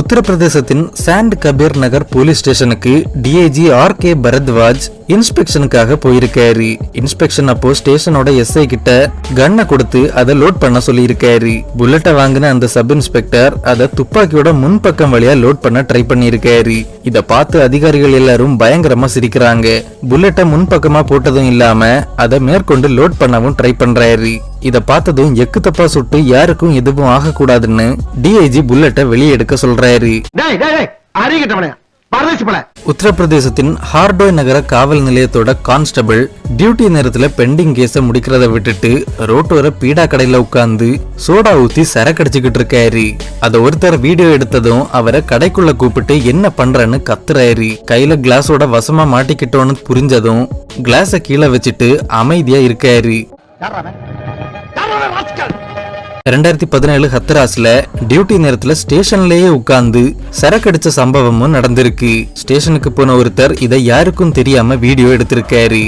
உத்தரப்பிரதேசத்தின் சாண்ட் கபீர் நகர் போலீஸ் ஸ்டேஷனுக்கு DIG R K Bharadwaj இன்ஸ்பெக்ஷனுக்காக போயிருக்காரு. இன்ஸ்பெக்ஷன் அப்போ ஸ்டேஷனோட எஸ்ஐ கிட்ட கன்னை கொடுத்து அதை லோட் பண்ண சொல்லியிருக்காரு. புல்லட்டை வாங்கின அந்த சப் இன்ஸ்பெக்டர் அதை துப்பாக்கியோட முன்பக்கம் வழியா லோட் பண்ண ட்ரை பண்ணியிருக்காரு. இத பார்த்து அதிகாரிகள் எல்லாரும் பயங்கரமா சிரிக்கிறாங்க. புல்லட்டை முன்பக்கமா போட்டதும் இல்லாம அதை மேற்கொண்டு லோட் பண்ணவும் ட்ரை பண்றாரு. இத பார்த்ததும் எக்கு தப்பா சுட்டு யாருக்கும் எதுவும் ஆகக்கூடாதுன்னு டிஐஜி புல்லட்டை வெளியே எடுக்க சொல்றாரு. உத்தரப்பிரதேசத்தின் ஹார்டோய் நகர காவல் நிலையத்தோட கான்ஸ்டபிள் டியூட்டி நேரத்துல பெண்டிங் கேஸ முடிக்கிறத விட்டுட்டு ரோட்டோர பீடா கடையில உட்கார்ந்து சோடா ஊத்தி சரக்கடிச்சுக்கிட்டு இருக்காரு. அத ஒருத்தர் வீடியோ எடுத்ததும் அவரை கடைக்குள்ள கூப்பிட்டு என்ன பண்றன்னு கத்துறாரு. கையில கிளாஸோட வசமா மாட்டிக்கிட்டோன்னு புரிஞ்சதும் கிளாஸ கீழே வச்சுட்டு அமைதியா இருக்காரு. ரெண்டாயிரத்தி பதினேழு ஹத்ராஸ்ல டியூட்டி நேரத்துல ஸ்டேஷன்லயே உட்கார்ந்து சரக்கடிச்ச சம்பவமும் நடந்திருக்கு. ஸ்டேஷனுக்கு போன ஒருத்தர் இதை யாருக்கும் தெரியாம வீடியோ எடுத்திருக்காரு.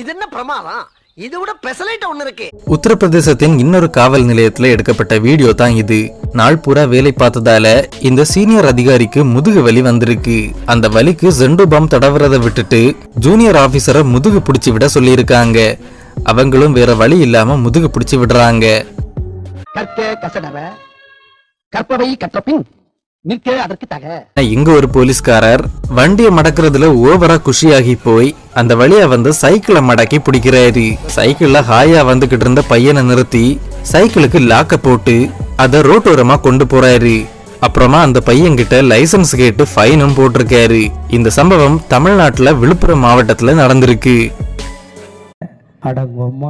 இது என்ன பிரமாதம்? இது விட பெசலைட் ஒண்ணு இருக்கு. உத்தரப்பிரதேசத்தின் இன்னொரு காவல் நிலையத்துல எடுக்கப்பட்ட வீடியோ தான் இது. நாள் பூரா வேலை பார்த்ததால இந்த சீனியர் அதிகாரிக்கு முதுகு வலி வந்திருக்கு. அந்த வலிக்கு ஜெண்டு பாம் தடவுறத விட்டுட்டு ஜூனியர் ஆபீசரை முதுகு பிடிச்சு விட சொல்லியிருக்காங்க. அவங்களும் வேற வழி இல்லாம முதுகு பிடிச்சு விடுறாங்க. இங்க ஒரு போலீஸ்காரர் வண்டியை மடக்குறதுல ஓவரா குஷியாகி போய் அந்த வழியா வந்து சைக்கிளை மடக்கி பிடிக்கிறாரு. சைக்கிள்ல ஹாயா வந்துகிட்டு இருந்த பையனை நிறுத்தி சைக்கிளுக்கு லாக்க போட்டு அத ரோட்டோரமா கொண்டு போறாரு. அப்புறமா அந்த பையன்கிட்ட லைசென்ஸ் கேட்டு ஃபைனும் போட்டிருக்காரு. இந்த சம்பவம் தமிழ்நாட்டுல விழுப்புரம் மாவட்டத்துல நடந்திருக்கு. அடங்கும்